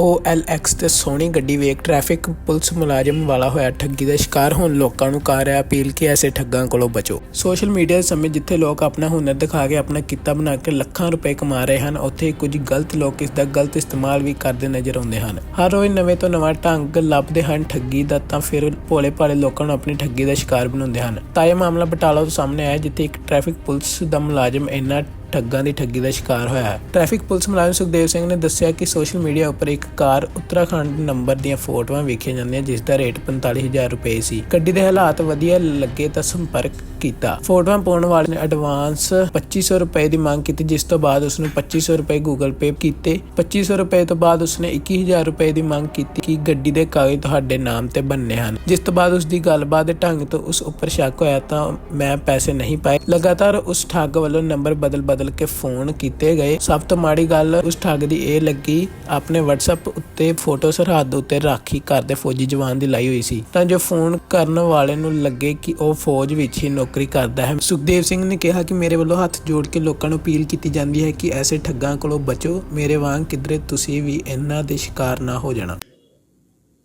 OLX ਤੇ ਸੋਹਣੀ ਗੱਡੀ ਵੇਖ ਟ੍ਰੈਫਿਕ ਪੁਲਿਸ ਮੁਲਾਜ਼ਮ ਵਾਲਾ ਹੋਇਆ ਠੱਗੀ ਦਾ ਸ਼ਿਕਾਰ ਹੁਣ ਲੋਕਾਂ ਨੂੰ ਕਰ ਰਿਹਾ ਅਪੀਲ ਕਿ ਐਸੇ ਠੱਗਾਂ ਕੋਲੋਂ ਬਚੋ। ਸੋਸ਼ਲ ਮੀਡੀਆ ਦੇ ਸਮੇਂ ਜਿੱਥੇ ਲੋਕ ਆਪਣਾ ਹੁਨਰ ਦਿਖਾ ਕੇ ਆਪਣਾ ਕਿੱਤਾ ਬਣਾ ਕੇ ਲੱਖਾਂ ਰੁਪਏ ਕਮਾ ਰਹੇ ਹਨ, ਉੱਥੇ ਕੁਝ ਗਲਤ ਲੋਕ ਇਸ ਦਾ ਗਲਤ ਇਸਤੇਮਾਲ ਵੀ ਕਰਦੇ ਨਜ਼ਰ ਆਉਂਦੇ ਹਨ। ਹਰ ਰੋਜ਼ ਨਵੇਂ ਤੋਂ ਨਵਾਂ ਢੰਗ ਲੱਭਦੇ ਹਨ ਠੱਗੀ ਦਾ ਤਾਂ ਫਿਰ ਭੋਲੇ ਭਾਲੇ ਲੋਕਾਂ ਨੂੰ ਆਪਣੀ ਠੱਗੀ ਦਾ ਸ਼ਿਕਾਰ ਬਣਾਉਂਦੇ ਹਨ। ਤਾਂ ਇਹ ਮਾਮਲਾ ਬਟਾਲਾ ਤੋਂ ਸਾਹਮਣੇ ਆਇਆ, ਜਿੱਥੇ ਇੱਕ ਟ੍ਰੈਫਿਕ ਪੁਲਿਸ ਦਾ ਮੁਲਾਜ਼ਮ ਇੰਨਾ ਠੱਗਾਂ ਦੀ ਠੱਗੀ ਦਾ ਸ਼ਿਕਾਰ ਹੋਇਆ ਹੈ। ਟ੍ਰੈਫਿਕ ਪੁਲਿਸ ਮੁਲਾਜ਼ਮ ਸੁਖਦੇਵ ਸਿੰਘ ਨੇ ਦੱਸਿਆ ਕਿ ਸੋਸ਼ਲ ਮੀਡੀਆ ਉੱਪਰ ਇੱਕ ਕਾਰ ਉੱਤਰਾਖੰਡ ਨੰਬਰ ਦੀਆਂ ਫੋਟੋਆਂ ਵੇਖੀਆਂ ਜਾਂਦੀਆਂ, ਜਿਸ ਦਾ ਰੇਟ 45000 ਰੁਪਏ ਸੀ। ਗੱਡੀ ਦੇ ਹਾਲਾਤ ਵਧੀਆ ਲੱਗੇ ਤਾਂ ਸੰਪਰਕ ਕੀਤਾ। ਫੋਟੋਆਂ ਪਾਉਣ ਵਾਲੇ ਨੇ ਐਡਵਾਂਸ 2500 ਰੁਪਏ ਦੀ ਮੰਗ ਕੀਤੀ, ਜਿਸ ਤੋਂ ਬਾਅਦ ਉਸ ਨੂੰ 2500 ਰੁਪਏ ਗੂਗਲ ਪੇ ਕੀਤੇ। 2500 ਰੁਪਏ ਤੋਂ ਬਾਅਦ ਉਸਨੇ 21000 ਰੁਪਏ ਦੀ ਮੰਗ ਕੀਤੀ ਕਿ ਗੱਡੀ ਦੇ ਕਾਗਜ਼ ਤੁਹਾਡੇ ਨਾਮ ਤੇ ਬੰਨੇ ਹਨ। ਜਿਸ ਤੋਂ ਬਾਅਦ ਉਸ ਦੀ ਗੱਲਬਾਤ ਦੇ ਢੰਗ ਤੋਂ ਉਸ ਉੱਪਰ ਸ਼ੱਕ ਹੋਇਆ ਤਾਂ ਮੈਂ ਪੈਸੇ ਨਹੀਂ ਪਾਏ। ਲਗਾਤਾਰ ਉਸ ਠੱਗ ਵੱਲੋਂ ਨੰਬਰ ਬਦਲ ਬਦਲ ਕੇ ਫੋਨ ਕੀਤੇ ਗਏ। ਸਭ ਤੋਂ ਮਾੜੀ ਗੱਲ ਉਸ ਠੱਗ ਦੀ ਇਹ ਲੱਗੀ, ਆਪਣੇ WhatsApp ਉੱਤੇ ਫੋਟੋ ਸਰਹੱਦ ਉੱਤੇ ਰਾਖੀ ਕਰਦੇ ਫੌਜੀ ਜਵਾਨ ਦੀ ਲਾਈ ਹੋਈ ਸੀ। ਤਾਂ ਜੋ ਫੋਨ ਕਰਨ ਵਾਲੇ ਨੂੰ ਲੱਗੇ ਕਿ ਉਹ ਫੌਜ ਵਿੱਚ ਹੀ ਨੌਕਰੀ ਕਰਦਾ ਹੈ। ਸੁਖਦੇਵ ਸਿੰਘ ਨੇ ਕਿਹਾ ਕਿ ਮੇਰੇ ਵੱਲੋਂ ਹੱਥ ਜੋੜ ਕੇ ਲੋਕਾਂ ਨੂੰ ਅਪੀਲ ਕੀਤੀ ਜਾਂਦੀ ਹੈ ਕਿ ਐਸੇ ਠੱਗਾਂ ਕੋਲੋਂ ਬਚੋ। ਮੇਰੇ ਵਾਂਗ ਕਿਧਰੇ ਤੁਸੀਂ ਵੀ ਇਹਨਾਂ ਦੇ ਸ਼ਿਕਾਰ ਨਾ ਹੋ ਜਾਣਾ।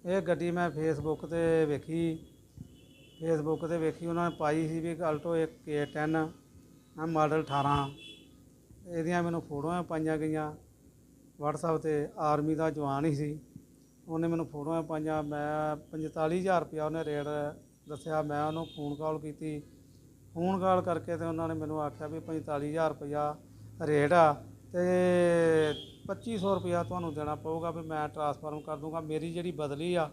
ਇਹ ਗੱਡੀ ਮੈਂ ਫੇਸਬੁੱਕ ਤੇ ਵੇਖੀ। ਫੇਸਬੁੱਕ ਤੇ ਵੇਖੀ, ਉਹਨਾਂ ਨੇ ਪਾਈ ਸੀ ਵੀ ਅਲਟੋ ਇੱਕ K10 ਮਾਡਲ 18 ਇਹਦੀਆਂ ਮੈਨੂੰ ਫੋਟੋਆਂ ਪਾਈਆਂ ਗਈਆਂ। WhatsApp ਤੇ ਆਰਮੀ ਦਾ ਜਵਾਨ ਹੀ ਸੀ। ਉਹਨੇ ਮੈਨੂੰ ਫੋਟੋਆਂ ਪਾਈਆਂ। ਮੈਂ 45000 ਰੁਪਇਆ ਉਹਨੇ ਰੇਟ ਦੱਸਿਆ। ਮੈਂ ਉਹਨੂੰ ਫੋਨ ਕਾਲ ਕੀਤੀ। ਫੋਨ ਕਾਲ ਕਰਕੇ ਤੇ ਉਹਨਾਂ ਨੇ ਮੈਨੂੰ ਆਖਿਆ ਵੀ 45000 ਰੁਪਇਆ ਰੇਟ ਆ ਤੇ 2500 ਰੁਪਇਆ ਤੁਹਾਨੂੰ ਦੇਣਾ ਪਊਗਾ ਵੀ ਮੈਂ ਟਰਾਂਸਫਰਮ ਕਰ ਦੂੰਗਾ। ਮੇਰੀ ਜਿਹੜੀ ਬਦਲੀ ਆ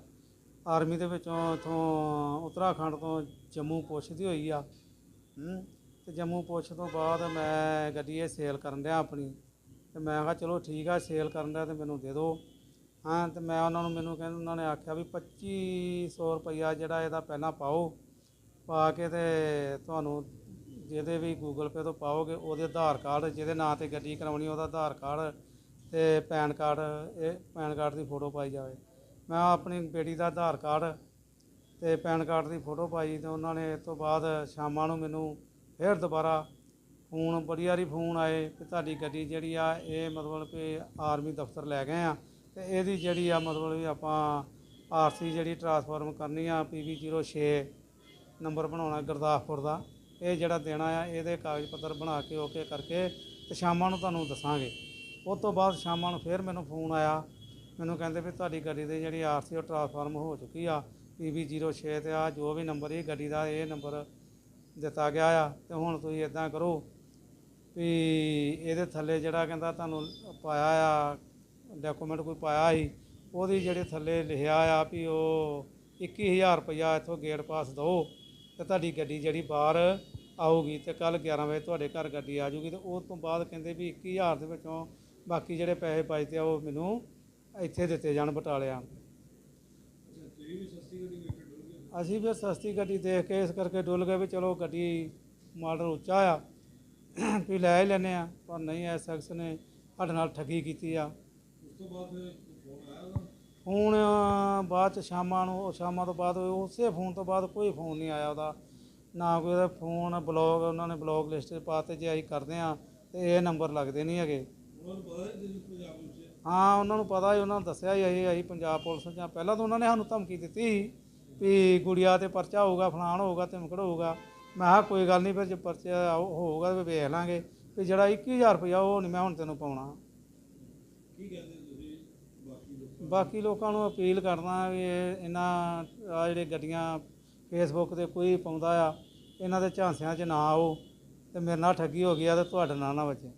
ਆਰਮੀ ਦੇ ਵਿੱਚੋਂ ਇਥੋਂ ਉੱਤਰਾਖੰਡ ਤੋਂ ਜੰਮੂ ਪੁੱਛਦੀ ਹੋਈ ਆ। ਹੂੰ। ਤੇ ਜੰਮੂ ਪੁੱਛ ਤੋਂ ਬਾਅਦ ਮੈਂ ਗੱਡੀ ਇਹ ਸੇਲ ਕਰਨ ਡਿਆ ਆਪਣੀ। ਤੇ ਮੈਂ ਕਿਹਾ, ਚਲੋ ਠੀਕ ਆ ਸੇਲ ਕਰਨ ਡਿਆ ਤੇ ਮੈਨੂੰ ਦੇ ਦਿਓ ਹਾਂ, ਤੇ ਮੈਂ ਉਹਨਾਂ ਨੂੰ ਮੈਨੂੰ ਕਹਿੰਦੇ, ਉਹਨਾਂ ਨੇ ਆਖਿਆ ਵੀ 2500 ਰੁਪਇਆ ਜਿਹੜਾ ਇਹਦਾ ਪਹਿਲਾਂ ਪਾਓ, ਪਾ ਕੇ ਤੇ ਤੁਹਾਨੂੰ ਜਿਹਦੇ ਵੀ ਗੂਗਲ ਪੇ ਤੋਂ ਪਾਓਗੇ, ਉਹਦੇ ਆਧਾਰ ਕਾਰਡ, ਜਿਹਦੇ ਨਾਂ ਤੇ ਗੱਡੀ ਕਰਾਉਣੀ, ਉਹਦਾ ਆਧਾਰ ਕਾਰਡ ਤੇ ਪੈਨ ਕਾਰਡ, ਇਹ ਪੈਨ ਕਾਰਡ ਦੀ ਫੋਟੋ ਪਾਈ ਜਾਵੇ। ਮੈਂ ਆਪਣੀ ਬੇਟੀ ਦਾ ਆਧਾਰ ਕਾਰਡ ਤੇ ਪੈਨ ਕਾਰਡ ਦੀ ਫੋਟੋ ਪਾਈ ਤੇ ਉਹਨਾਂ ਨੇ ਇਸ ਤੋਂ ਬਾਅਦ ਸ਼ਾਮਾਂ ਨੂੰ ਮੈਨੂੰ ਫਿਰ ਦੁਬਾਰਾ ਫੋਨ, ਬੜੀ ਵਾਰੀ ਫੋਨ ਆਏ ਕਿ ਤੁਹਾਡੀ ਗੱਡੀ ਜਿਹੜੀ ਆ, ਇਹ ਮਤਲਬ ਕਿ ਆਰਮੀ ਦਫ਼ਤਰ ਲੈ ਗਏ ਆ ਤੇ ਇਹਦੀ ਜਿਹੜੀ ਆ ਮਤਲਬ ਵੀ ਆਪਾਂ ਆਰਸੀ ਜਿਹੜੀ ਟਰਾਂਸਫਾਰਮ ਕਰਨੀ ਆ ਪੀਵੀ 06 ਨੰਬਰ ਬਣਾਉਣਾ ਗੁਰਦਾਸਪੁਰ ਦਾ, ਇਹ ਜਿਹੜਾ ਦੇਣਾ ਆ, ਇਹਦੇ ਕਾਗਜ਼ ਪੱਤਰ ਬਣਾ ਕੇ ਓਕੇ ਕਰਕੇ ਤੇ ਸ਼ਾਮਾਂ ਨੂੰ ਤੁਹਾਨੂੰ ਦੱਸਾਂਗੇ। ਉਸ ਤੋਂ ਬਾਅਦ ਸ਼ਾਮਾਂ ਨੂੰ ਫਿਰ ਮੈਨੂੰ ਫੋਨ ਆਇਆ, ਮੈਨੂੰ ਕਹਿੰਦੇ ਵੀ ਤੁਹਾਡੀ ਗੱਡੀ ਦੀ ਜਿਹੜੀ ਆਰਸੀ ਉਹ ਟਰਾਂਸਫਾਰਮ ਹੋ ਚੁੱਕੀ ਆ ਪੀਵੀ 06 ਤੇ ਆ, ਜੋ ਵੀ ਨੰਬਰ, ਇਹ ਗੱਡੀ ਦਾ ਇਹ ਨੰਬਰ ਦਿੱਤਾ ਗਿਆ ਆ ਤੇ ਹੁਣ ਤੁਸੀਂ ਇਦਾਂ ਕਰੋ ਵੀ ਇਹਦੇ ਥੱਲੇ ਜਿਹੜਾ ਕਹਿੰਦਾ ਤੁਹਾਨੂੰ ਪਾਇਆ ਆ ਡਾਕੂਮੈਂਟ ਕੋਈ ਪਾਇਆ ਸੀ, ਉਹਦੀ ਜਿਹੜੇ ਥੱਲੇ ਲਿਖਿਆ ਆ ਵੀ ਉਹ 21000 ਰੁਪਇਆ ਇੱਥੋਂ ਗੇਟ ਪਾਸ ਦਿਓ ਤੇ ਤੁਹਾਡੀ ਗੱਡੀ ਜਿਹੜੀ ਬਾਹਰ ਆਊਗੀ ਤੇ ਕੱਲ 11 ਵਜੇ ਤੁਹਾਡੇ ਘਰ ਗੱਡੀ ਆ ਜਾਊਗੀ ਤੇ ਉਸ ਤੋਂ ਬਾਅਦ ਕਹਿੰਦੇ ਵੀ 21000 ਦੇ ਵਿੱਚੋਂ ਬਾਕੀ ਜਿਹੜੇ ਪੈਸੇ ਬਚਦੇ ਆ ਉਹ ਮੈਨੂੰ ਇੱਥੇ ਦਿੱਤੇ ਜਾਣ ਬਟਾਲਿਆਂ ਅਸੀਂ ਫਿਰ ਸਸਤੀ ਗੱਡੀ ਦੇਖ ਕੇ ਇਸ ਕਰਕੇ ਡੁੱਲ ਗਏ ਵੀ ਚਲੋ ਗੱਡੀ ਮਾਡਲ ਉੱਚਾ ਆ। ਵੀ ਲੈ ਹੀ ਲੈਨੇ ਆ, ਪਰ ਨਹੀਂ ਐ ਸ਼ਖਸ ਨੇ ਸਾਡੇ ਨਾਲ ਠੱਗੀ ਕੀਤੀ ਆ। ਉਸ ਤੋਂ ਬਾਅਦ ਫੋਨ ਬਾਅਦ ਚ ਸ਼ਾਮਾਂ ਨੂੰ, ਉਹ ਸ਼ਾਮਾਂ ਤੋਂ ਬਾਅਦ ਉਸੇ ਫੋਨ ਤੋਂ ਬਾਅਦ ਕੋਈ ਫੋਨ ਨਹੀਂ ਆਇਆ ਉਹਦਾ। ਨਾ ਕੋਈ ਉਹਦਾ ਫੋਨ, ਬਲੌਗ, ਉਹਨਾਂ ਨੇ ਬਲੌਗ ਲਿਸਟ 'ਚ ਪਾਤੇ ਜੇ ਅਸੀਂ ਕਰਦੇ ਆ, ਤੇ ਇਹ ਨੰਬਰ ਲੱਗਦੇ ਨਹੀਂ ਹੈਗੇ। ਹਾਂ, ਉਹਨਾਂ ਨੂੰ ਪਤਾ ਹੀ, ਉਹਨਾਂ ਨੂੰ ਦੱਸਿਆ ਹੀ, ਅਸੀਂ ਅਸੀਂ ਪੰਜਾਬ ਪੁਲਿਸ ਜਾਂ ਪਹਿਲਾਂ ਤਾਂ ਉਹਨਾਂ ਨੇ ਸਾਨੂੰ ਧਮਕੀ ਦਿੱਤੀ ਸੀ। ਵੀ ਗੁੜੀਆ ਤੇ ਪਰਚਾ ਹੋਊਗਾ ਫਲਾਣ ਹੋਊਗਾ ਤੇ ਮੁਕੜ ਹੋਊਗਾ। ਮੈਂ ਕਿਹਾ ਕੋਈ ਗੱਲ ਨਹੀਂ ਫਿਰ ਜੇ ਪਰਚਾ ਹੋਊਗਾ ਤੇ ਵੇਖ ਲਾਂਗੇ। ਵੀ ਜਿਹੜਾ 21000 ਰੁਪਇਆ ਉਹ ਨਹੀਂ ਮੈਂ ਹੁਣ ਤੈਨੂੰ ਪਾਉਣਾ। ਬਾਕੀ ਲੋਕਾਂ ਨੂੰ? ਅਪੀਲ ਕਰਦਾ ਵੀ ਇਹ ਇਹਨਾਂ ਆ ਜਿਹੜੇ ਗੱਡੀਆਂ ਫੇਸਬੁੱਕ ਤੇ ਕੋਈ ਪਾਉਂਦਾ ਆ ਇਹਨਾਂ ਦੇ ਝਾਂਸਿਆਂ 'ਚ ਨਾ ਆਓ ਤੇ ਮੇਰੇ ਨਾਲ ਠੱਗੀ ਹੋ ਗਈ ਆ ਤੇ ਤੁਹਾਡੇ ਨਾਲ ਨਾ ਵੱਜੇ।